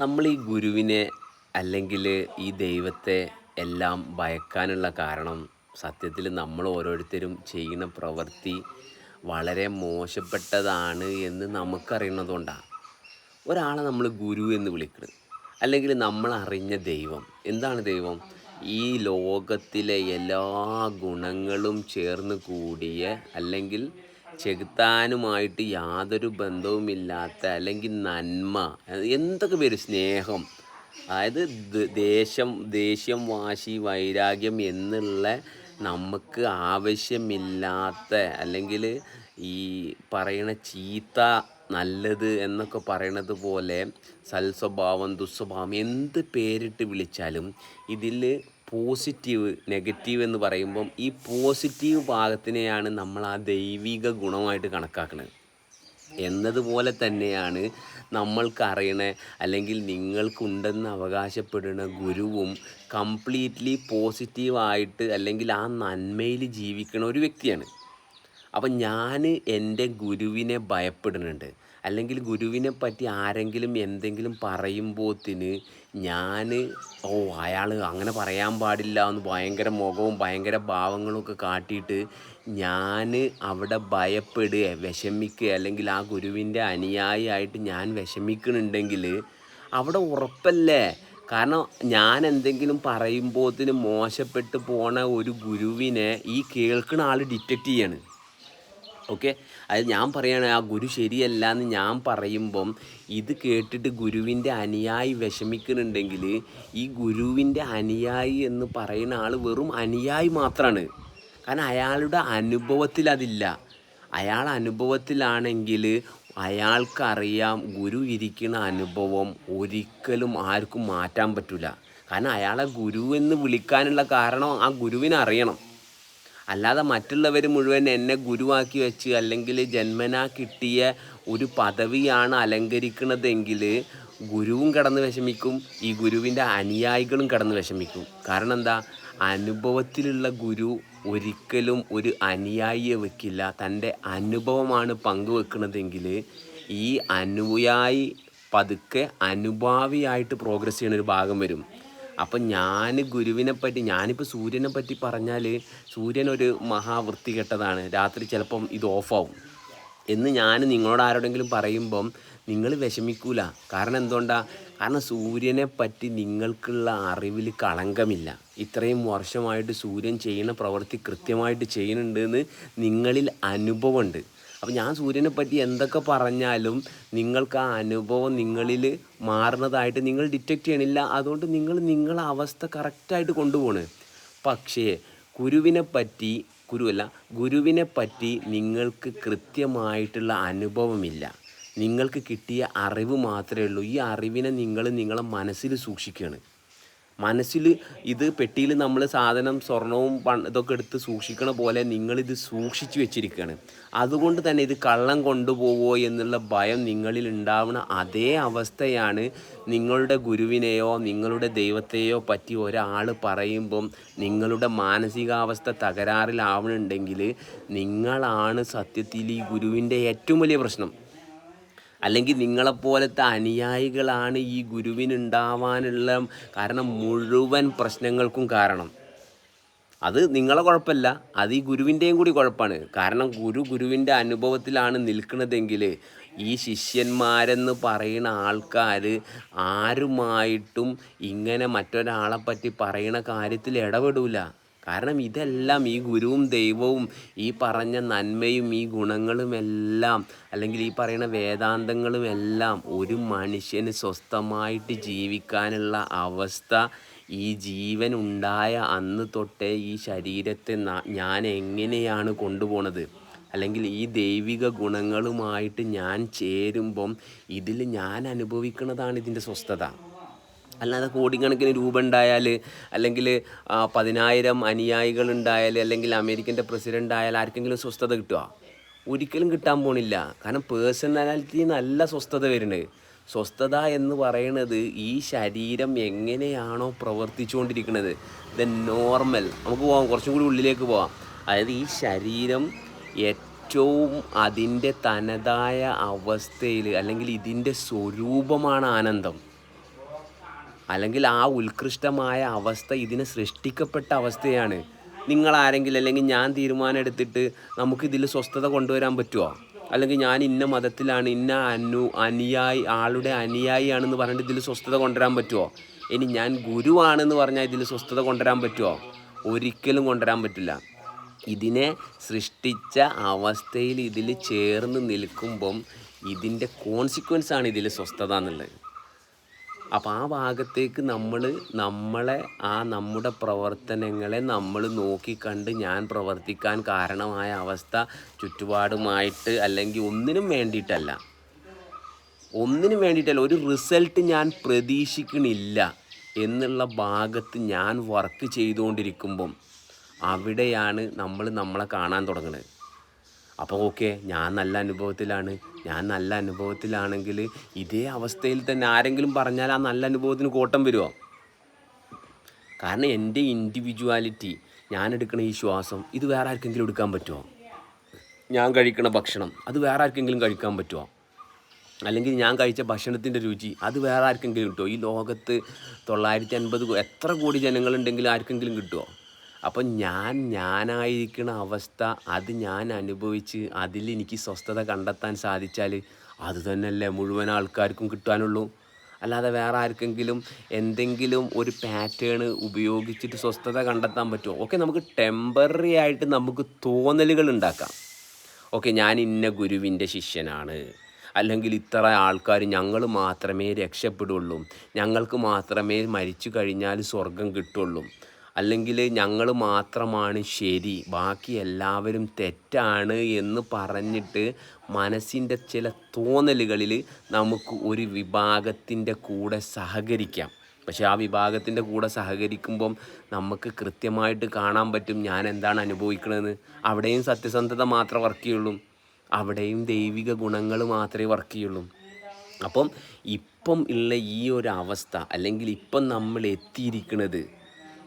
നമ്മൾ ഈ ഗുരുവിനെ അല്ലെങ്കിൽ ഈ ദൈവത്തെ എല്ലാം ഭയക്കാനുള്ള കാരണം സത്യത്തിൽ നമ്മൾ ഓരോരുത്തരും ചെയ്യുന്ന പ്രവൃത്തി വളരെ മോശപ്പെട്ടതാണ് എന്ന് നമുക്കറിയുന്നതുകൊണ്ടാണ് ഒരാളെ നമ്മൾ ഗുരു എന്ന് വിളിക്കുന്നത് അല്ലെങ്കിൽ നമ്മൾ അറിഞ്ഞ ദൈവം. എന്താണ് ദൈവം? ഈ ലോകത്തിലെ എല്ലാ ഗുണങ്ങളും ചേർന്ന് കൂടിയ അല്ലെങ്കിൽ ചെകുത്താനുമായിട്ട് യാതൊരു ബന്ധവുമില്ലാത്ത അല്ലെങ്കിൽ നന്മ എന്തൊക്കെ പേര്? സ്നേഹം. അതായത് ദേശം ദേഷ്യം വാശി വൈരാഗ്യം എന്നുള്ള നമുക്ക് ആവശ്യമില്ലാത്ത അല്ലെങ്കിൽ ഈ പറയണ ചീത്ത നല്ലത് എന്നൊക്കെ പറയണത് പോലെ സൽസ്വഭാവം ദുസ്വഭാവം എന്ത് പേരിട്ട് വിളിച്ചാലും ഇതിൽ പോസിറ്റീവ് നെഗറ്റീവ് എന്ന് പറയുമ്പം ഈ പോസിറ്റീവ് ഭാഗത്തിനെയാണ് നമ്മൾ ആ ദൈവിക ഗുണമായിട്ട് കണക്കാക്കുന്നത് എന്നതുപോലെ തന്നെയാണ് നമ്മൾക്കറിയണ അല്ലെങ്കിൽ നിങ്ങൾക്കുണ്ടെന്ന് അവകാശപ്പെടുന്ന ഗുരുവും കംപ്ലീറ്റ്ലി പോസിറ്റീവായിട്ട് അല്ലെങ്കിൽ ആ നന്മയിൽ ജീവിക്കുന്ന ഒരു വ്യക്തിയാണ്. അപ്പം ഞാൻ എന്റെ ഗുരുവിനെ ഭയപ്പെടുന്നുണ്ട്. അല്ലെങ്കിൽ ഗുരുവിനെ പറ്റി ആരെങ്കിലും എന്തെങ്കിലും പറയുമ്പോത്തിന് ഞാൻ ഓ അയാൾ അങ്ങനെ പറയാൻ പാടില്ല എന്ന് ഭയങ്കര മുഖവും ഭയങ്കര ഭാവങ്ങളും ഒക്കെ കാട്ടിയിട്ട് ഞാൻ അവിടെ ഭയപ്പെടുക വിഷമിക്കുക അല്ലെങ്കിൽ ആ ഗുരുവിന്റെ അനുയായി ആയിട്ട് ഞാൻ വിഷമിക്കുന്നുണ്ടെങ്കിൽ അവിടെ ഉറപ്പല്ലേ? കാരണം ഞാൻ എന്തെങ്കിലും പറയുമ്പോത്തിന് മോശപ്പെട്ട് പോണ ഒരു ഗുരുവിനെ ഈ കേൾക്കുന്ന ആൾ ഡിറ്റക്റ്റ് ചെയ്യാണ്. ഓക്കെ? അത് ഞാൻ പറയുകയാണ് ആ ഗുരു ശരിയല്ല എന്ന് ഞാൻ പറയുമ്പം ഇത് കേട്ടിട്ട് ഗുരുവിന്റെ അനുയായി വിഷമിക്കുന്നുണ്ടെങ്കിൽ ഈ ഗുരുവിന്റെ അനുയായി എന്ന് പറയുന്ന ആൾ വെറും അനുയായി മാത്രമാണ് കാരണം അയാളുടെ അനുഭവത്തിൽ അതില്ല. അയാൾ അനുഭവത്തിലാണെങ്കിൽ അയാൾക്കറിയാം ഗുരു ഇരിക്കുന്ന അനുഭവം ഒരിക്കലും ആർക്കും മാറ്റാൻ പറ്റില്ല കാരണം അയാളെ ഗുരു എന്ന് വിളിക്കാനുള്ള കാരണം ആ ഗുരുവിനെ അറിയണം അല്ലാതെ മറ്റുള്ളവർ മുഴുവൻ എന്നെ ഗുരുവാക്കി വെച്ച് അല്ലെങ്കിൽ ജന്മനാ കിട്ടിയ ഒരു പദവിയാണ് അലങ്കരിക്കുന്നതെങ്കിൽ ഗുരുവും കടന്ന് വിഷമിക്കും ഈ ഗുരുവിന്റെ അനുയായികളും കടന്ന് വിഷമിക്കും. കാരണം എന്താ? അനുഭവത്തിലുള്ള ഗുരു ഒരിക്കലും ഒരു അനുയായിയെ വെക്കില്ല. തന്റെ അനുഭവമാണ് പങ്കുവെക്കുന്നതെങ്കിൽ ഈ അനുയായി പതുക്കെ അനുഭാവിയായിട്ട് പ്രോഗ്രസ് ചെയ്യുന്ന ഒരു ഭാഗം വരും. അപ്പം ഞാൻ ഗുരുവിനെ പറ്റി ഞാനിപ്പോൾ സൂര്യനെ പറ്റി പറഞ്ഞാൽ സൂര്യൻ ഒരു മഹാവൃത്തി കെട്ടതാണ് രാത്രി ചിലപ്പം ഇത് ഓഫാവും. എന്ന് ഞാൻ നിങ്ങളോട് ആരോടെങ്കിലും പറയുമ്പം നിങ്ങൾ വിഷമിക്കൂല. കാരണം എന്തുകൊണ്ടാ? കാരണം സൂര്യനെ പറ്റി നിങ്ങൾക്കുള്ള അറിവിൽ കളങ്കമില്ല. ഇത്രയും വർഷമായിട്ട് സൂര്യൻ ചെയ്യുന്ന പ്രവൃത്തി കൃത്യമായിട്ട് ചെയ്യുന്നുണ്ട് എന്ന് നിങ്ങളിൽ അനുഭവമുണ്ട്. അപ്പം ഞാൻ സൂര്യനെ പറ്റി എന്തൊക്കെ പറഞ്ഞാലും നിങ്ങൾക്ക് ആ അനുഭവം നിങ്ങളിൽ മാറുന്നതായിട്ട് നിങ്ങൾ ഡിറ്റക്റ്റ് ചെയ്യണില്ല. അതുകൊണ്ട് നിങ്ങൾ നിങ്ങളെ അവസ്ഥ കറക്റ്റായിട്ട് കൊണ്ടുപോണ്. പക്ഷേ ഗുരുവിനെ പറ്റി ഗുരുവല്ല ഗുരുവിനെ പറ്റി നിങ്ങൾക്ക് കൃത്യമായിട്ടുള്ള അനുഭവമില്ല. നിങ്ങൾക്ക് കിട്ടിയ അറിവ് മാത്രമേ ഉള്ളൂ. ഈ അറിവിനെ നിങ്ങൾ നിങ്ങളെ മനസ്സിൽ സൂക്ഷിക്കുകയാണ് മനസ്സിൽ ഇത് പെട്ടിയിൽ നമ്മൾ സാധനം സ്വർണവും ഇതൊക്കെ എടുത്ത് സൂക്ഷിക്കണ പോലെ നിങ്ങളിത് സൂക്ഷിച്ചു വെച്ചിരിക്കുകയാണ്. അതുകൊണ്ട് തന്നെ ഇത് കള്ളം കൊണ്ടുപോവോ എന്നുള്ള ഭയം നിങ്ങളിൽ ഉണ്ടാവുന്ന അതേ അവസ്ഥയാണ് നിങ്ങളുടെ ഗുരുവിനെയോ നിങ്ങളുടെ ദൈവത്തെയോ പറ്റി ഒരാൾ പറയുമ്പം നിങ്ങളുടെ മാനസികാവസ്ഥ തകരാറിലാവണുണ്ടെങ്കിൽ നിങ്ങളാണ് സത്യത്തിൽ ഈ ഗുരുവിന്റെ ഏറ്റവും വലിയ പ്രശ്നം. അല്ലെങ്കിൽ നിങ്ങളെപ്പോലത്തെ അനുയായികളാണ് ഈ ഗുരുവിനുണ്ടാവാനുള്ള കാരണം മുഴുവൻ പ്രശ്നങ്ങൾക്കും കാരണം. അത് നിങ്ങളെ കുഴപ്പമില്ല. അത് ഈ ഗുരുവിന്റെയും കൂടി കുഴപ്പമാണ്. കാരണം ഗുരു ഗുരുവിന്റെ അനുഭവത്തിലാണ് നിൽക്കുന്നതെങ്കിൽ ഈ ശിഷ്യന്മാരെന്ന് പറയുന്ന ആൾക്കാർ ആരുമായിട്ടും ഇങ്ങനെ മറ്റൊരാളെ പറ്റി പറയുന്ന കാര്യത്തിൽ ഇടപെടൂല. കാരണം ഇതെല്ലാം ഈ ഗുരുവും ദൈവവും ഈ പറഞ്ഞ നന്മയും ഈ ഗുണങ്ങളും എല്ലാം അല്ലെങ്കിൽ ഈ പറയുന്ന വേദാന്തങ്ങളും എല്ലാം ഒരു മനുഷ്യന് സ്വസ്ഥമായിട്ട് ജീവിക്കാനുള്ള അവസ്ഥ ഈ ജീവൻ ഉണ്ടായ അന്ന് തൊട്ടേ ഈ ശരീരത്തെ ഞാൻ എങ്ങനെയാണ് കൊണ്ടുപോണത്? അല്ലെങ്കിൽ ഈ ദൈവിക ഗുണങ്ങളുമായിട്ട് ഞാൻ ചേരുമ്പം ഇതിൽ ഞാൻ അനുഭവിക്കുന്നതാണ് ഇതിന്റെ സ്വസ്ഥത. അല്ലാതെ കോടിക്കണക്കിന് രൂപ ഉണ്ടായാൽ അല്ലെങ്കിൽ പതിനായിരം അനുയായികൾ ഉണ്ടായാൽ അല്ലെങ്കിൽ അമേരിക്കന്റെ പ്രസിഡന്റ് ആയാൽ ആർക്കെങ്കിലും സ്വസ്ഥത കിട്ടുക ഒരിക്കലും കിട്ടാൻ പോണില്ല. കാരണം പേഴ്സണാലിറ്റി നല്ല സ്വസ്ഥത വരുന്നത്. സ്വസ്ഥത എന്ന് പറയുന്നത് ഈ ശരീരം എങ്ങനെയാണോ പ്രവർത്തിച്ചുകൊണ്ടിരിക്കുന്നത്. The normal. നമുക്ക് പോകാം കുറച്ചും കൂടി ഉള്ളിലേക്ക് പോവാം. അതായത് ഈ ശരീരം ഏറ്റവും അതിന്റെ തനതായ അവസ്ഥയിൽ അല്ലെങ്കിൽ ഇതിന്റെ സ്വരൂപമാണ് ആനന്ദം. അല്ലെങ്കിൽ ആ ഉത്കൃഷ്ടമായ അവസ്ഥ ഇതിനെ സൃഷ്ടിക്കപ്പെട്ട അവസ്ഥയാണ്. നിങ്ങൾ ആരെങ്കിലും അല്ലെങ്കിൽ ഞാൻ തീരുമാനം എടുത്തിട്ട് നമുക്ക് ഇതിൽ സ്വസ്ഥത കൊണ്ടുവരാൻ പറ്റുമോ അല്ലെങ്കിൽ ഞാൻ ഇന്ന മതത്തിലാണ് ഇന്ന അനു അനുയായി ആളുടെ അനുയായിയാണെന്ന് പറഞ്ഞിട്ട് ഇതിൽ സ്വസ്ഥത കൊണ്ടുവരാൻ പറ്റുമോ ഇനി ഞാൻ ഗുരുവാണെന്ന് പറഞ്ഞാൽ ഇതിൽ സ്വസ്ഥത കൊണ്ടുവരാൻ പറ്റുമോ ഒരിക്കലും കൊണ്ടുവരാൻ പറ്റില്ല. ഇതിനെ സൃഷ്ടിച്ച അവസ്ഥയിൽ ഇതിൽ ചേർന്ന് നിൽക്കുമ്പം ഇതിന്റെ കോൺസിക്വൻസ് ആണ് ഇതിൽ സ്വസ്ഥത എന്നുള്ളത്. അപ്പോൾ ആ ഭാഗത്തേക്ക് നമ്മൾ നമ്മളെ ആ നമ്മുടെ പ്രവർത്തനങ്ങളെ നമ്മൾ നോക്കിക്കണ്ട് ഞാൻ പ്രവർത്തിക്കാൻ കാരണമായ അവസ്ഥ ചുറ്റുപാടുമായിട്ട് അല്ലെങ്കിൽ ഒന്നിനും വേണ്ടിയിട്ടല്ല. ഒന്നിനും വേണ്ടിയിട്ടല്ല ഒരു റിസൾട്ട് ഞാൻ പ്രതീക്ഷിക്കണില്ല എന്നുള്ള ഭാഗത്ത് ഞാൻ വർക്ക് ചെയ്തുകൊണ്ടിരിക്കുമ്പം അവിടെയാണ് നമ്മൾ നമ്മളെ കാണാൻ തുടങ്ങുന്നത് അപ്പോൾ ഓക്കെ ഞാൻ നല്ല അനുഭവത്തിലാണ്. ഞാൻ നല്ല അനുഭവത്തിലാണെങ്കിൽ ഇതേ അവസ്ഥയിൽ തന്നെ ആരെങ്കിലും പറഞ്ഞാൽ ആ നല്ല അനുഭവത്തിന് കോട്ടം വരുമോ കാരണം എന്റെ ഇൻഡിവിജ്വാലിറ്റി ഞാൻ എടുക്കുന്ന ഈ ശ്വാസം ഇത് വേറെ ആർക്കെങ്കിലും എടുക്കാൻ പറ്റുമോ ഞാൻ കഴിക്കുന്ന ഭക്ഷണം അത് വേറെ ആർക്കെങ്കിലും കഴിക്കാൻ പറ്റുമോ അല്ലെങ്കിൽ ഞാൻ കഴിച്ച ഭക്ഷണത്തിന്റെ രുചി അത് വേറെ ആർക്കെങ്കിലും കിട്ടുമോ ഈ ലോകത്ത് തൊള്ളായിരത്തി അൻപത് എത്ര കോടി ജനങ്ങളുണ്ടെങ്കിലും ആർക്കെങ്കിലും കിട്ടുമോ അപ്പം ഞാൻ ഞാനായിരിക്കുന്ന അവസ്ഥ അത് ഞാൻ അനുഭവിച്ച് അതിൽ എനിക്ക് സ്വസ്ഥത കണ്ടെത്താൻ സാധിച്ചാൽ അത് തന്നെയല്ലേ മുഴുവൻ ആൾക്കാർക്കും കിട്ടാനുള്ളൂ. അല്ലാതെ വേറെ ആർക്കെങ്കിലും എന്തെങ്കിലും ഒരു പാറ്റേൺ ഉപയോഗിച്ചിട്ട് സ്വസ്ഥത കണ്ടെത്താൻ പറ്റുമോ? ഓക്കെ നമുക്ക് ടെമ്പററി ആയിട്ട് നമുക്ക് തോന്നലുകൾ ഉണ്ടാക്കാം. ഓക്കെ ഞാൻ ഇന്ന ഗുരുവിന്റെ ശിഷ്യനാണ്. അല്ലെങ്കിൽ ഇത്ര ആൾക്കാർ ഞങ്ങൾ മാത്രമേ രക്ഷപ്പെടുള്ളൂ. ഞങ്ങൾക്ക് മാത്രമേ മരിച്ചു കഴിഞ്ഞാൽ സ്വർഗം കിട്ടുള്ളൂ. അല്ലെങ്കിൽ ഞങ്ങൾ മാത്രമാണ് ശരി ബാക്കി എല്ലാവരും തെറ്റാണ് എന്ന് പറഞ്ഞിട്ട് മനസ്സിന്റെ ചില തോന്നലുകളിൽ നമുക്ക് ഒരു വിഭാഗത്തിന്റെ കൂടെ സഹകരിക്കാം. പക്ഷേ ആ വിഭാഗത്തിന്റെ കൂടെ സഹകരിക്കുമ്പം നമുക്ക് കൃത്യമായിട്ട് കാണാൻ പറ്റും ഞാൻ എന്താണ് അനുഭവിക്കുന്നത് അവിടെയും സത്യസന്ധത മാത്രം വർക്ക് ചെയ്യുള്ളൂ. അവിടെയും ദൈവിക ഗുണങ്ങൾ മാത്രമേ വർക്ക് ചെയ്യുള്ളൂ. അപ്പം ഇപ്പം ഉള്ള ഈ ഒരു അവസ്ഥ അല്ലെങ്കിൽ ഇപ്പം നമ്മൾ എത്തിയിരിക്കുന്നത്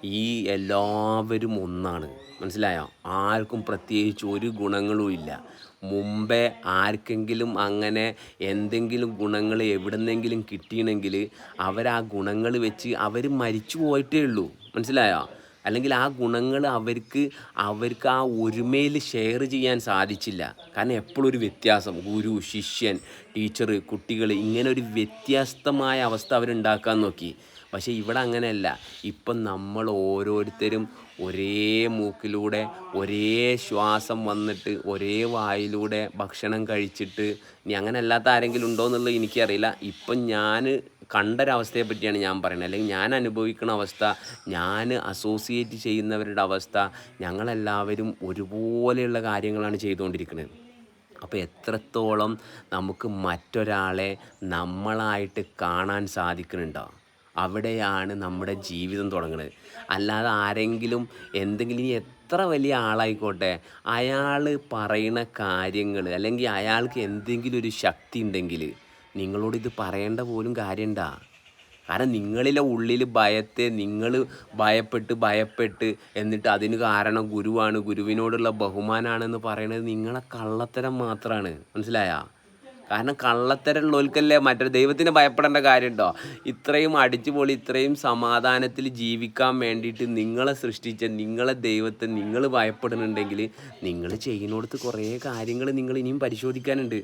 ഈ എല്ലാവരും ഒന്നാണ്. മനസ്സിലായോ? ആർക്കും പ്രത്യേകിച്ച് ഒരു ഗുണങ്ങളും ഇല്ല. മുമ്പേ ആർക്കെങ്കിലും അങ്ങനെ എന്തെങ്കിലും ഗുണങ്ങൾ എവിടെന്നെങ്കിലും കിട്ടിയണമെങ്കിൽ അവർ ആ ഗുണങ്ങൾ വെച്ച് അവർ മരിച്ചു പോയിട്ടേ ഉള്ളൂ. മനസ്സിലായോ? അല്ലെങ്കിൽ ആ ഗുണങ്ങൾ അവർക്ക് അവർക്ക് ആ ഒരുമയിൽ ഷെയർ ചെയ്യാൻ സാധിച്ചില്ല. കാരണം എപ്പോഴും വ്യത്യാസം. ഗുരു ശിഷ്യൻ ടീച്ചർ കുട്ടികൾ ഇങ്ങനെ ഒരു വ്യത്യസ്തമായ അവസ്ഥ അവരുണ്ടാക്കാൻ നോക്കി. പക്ഷേ ഇവിടെ അങ്ങനെയല്ല. ഇപ്പം നമ്മൾ ഓരോരുത്തരും ഒരേ മൂക്കിലൂടെ ഒരേ ശ്വാസം വന്നിട്ട് ഒരേ വായിലൂടെ ഭക്ഷണം കഴിച്ചിട്ട് ഇനി അങ്ങനെ അല്ലാത്ത ആരെങ്കിലും ഉണ്ടോ എന്നുള്ളത് എനിക്കറിയില്ല. ഇപ്പം ഞാൻ കണ്ടൊരവസ്ഥയെ പറ്റിയാണ് ഞാൻ പറയുന്നത്. അല്ലെങ്കിൽ ഞാൻ അനുഭവിക്കുന്ന അവസ്ഥ ഞാൻ അസോസിയേറ്റ് ചെയ്യുന്നവരുടെ അവസ്ഥ ഞങ്ങളെല്ലാവരും ഒരുപോലെയുള്ള കാര്യങ്ങളാണ് ചെയ്തുകൊണ്ടിരിക്കുന്നത്. അപ്പോൾ എത്രത്തോളം നമുക്ക് മറ്റൊരാളെ നമ്മളായിട്ട് കാണാൻ സാധിക്കുന്നുണ്ടോ? അവിടെയാണ് നമ്മുടെ ജീവിതം തുടങ്ങുന്നത് അല്ലാതെ ആരെങ്കിലും എന്തെങ്കിലും എത്ര വലിയ ആളായിക്കോട്ടെ അയാൾ പറയുന്ന കാര്യങ്ങൾ അല്ലെങ്കിൽ അയാൾക്ക് എന്തെങ്കിലും ഒരു ശക്തി ഉണ്ടെങ്കിൽ നിങ്ങളോട് ഇത് പറയേണ്ട പോലും കാര്യമുണ്ടാ കാരണം നിങ്ങളിലെ ഉള്ളിൽ ഭയത്തെ നിങ്ങൾ ഭയപ്പെട്ട് ഭയപ്പെട്ട് എന്നിട്ട് അതിന് കാരണം ഗുരുവാണ് ഗുരുവിനോടുള്ള ബഹുമാനാണെന്ന് പറയുന്നത് നിങ്ങളെ കള്ളത്തരം മാത്രമാണ് മനസ്സിലായാ? കാരണം കള്ളത്തരമുള്ളവർക്കല്ലേ മറ്റൊരു ദൈവത്തിന് ഭയപ്പെടേണ്ട കാര്യമുണ്ടോ? ഇത്രയും അടിച്ചുപൊളി ഇത്രയും സമാധാനത്തിൽ ജീവിക്കാൻ വേണ്ടിയിട്ട് നിങ്ങളെ സൃഷ്ടിച്ച നിങ്ങളെ ദൈവത്തെ നിങ്ങൾ ഭയപ്പെടുന്നുണ്ടെങ്കിൽ നിങ്ങൾ ചെയ്യുന്നിടത്ത് കുറേ കാര്യങ്ങൾ നിങ്ങൾ ഇനിയും പരിശോധിക്കാനുണ്ട്.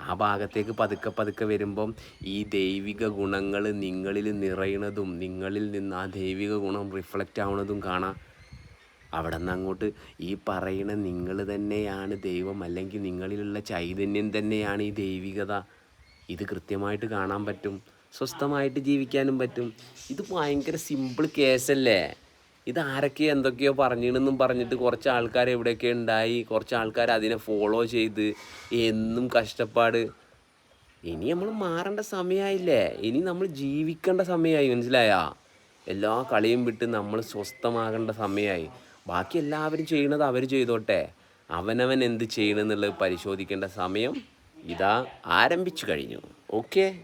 ആ ഭാഗത്തേക്ക് പതുക്കെ പതുക്കെ വരുമ്പം ഈ ദൈവിക ഗുണങ്ങൾ നിങ്ങളിൽ നിറയണതും നിങ്ങളിൽ നിന്ന് ആ ദൈവിക ഗുണം റിഫ്ലക്റ്റ് ആവണതും കാണാം. അവിടെ നിന്ന് അങ്ങോട്ട് ഈ പറയുന്ന നിങ്ങൾ തന്നെയാണ് ദൈവം അല്ലെങ്കിൽ നിങ്ങളിലുള്ള ചൈതന്യം തന്നെയാണ് ഈ ദൈവികത. ഇത് കൃത്യമായിട്ട് കാണാൻ പറ്റും സ്വസ്ഥമായിട്ട് ജീവിക്കാനും പറ്റും. ഇത് ഭയങ്കര സിമ്പിൾ കേസല്ലേ ഇത് ആരൊക്കെ എന്തൊക്കെയോ പറഞ്ഞിരുന്നെന്നും പറഞ്ഞിട്ട് കുറച്ച് ആൾക്കാർ എവിടെയൊക്കെ ഉണ്ടായി കുറച്ച് ആൾക്കാർ അതിനെ ഫോളോ ചെയ്ത് എന്നും കഷ്ടപ്പാട്. ഇനി നമ്മൾ മാറേണ്ട സമയമായില്ലേ ഇനി നമ്മൾ ജീവിക്കേണ്ട സമയമായി മനസ്സിലായാ? എല്ലാ കളിയും വിട്ട് നമ്മൾ സ്വസ്ഥമാകേണ്ട സമയമായി ബാക്കി എല്ലാവരും ചെയ്യണത് അവർ ചെയ്തോട്ടെ. അവനവൻ എന്ത് ചെയ്യണമെന്നുള്ളത് പരിശോധിക്കേണ്ട സമയം ഇതാ ആരംഭിച്ചു കഴിഞ്ഞു. ഓക്കെ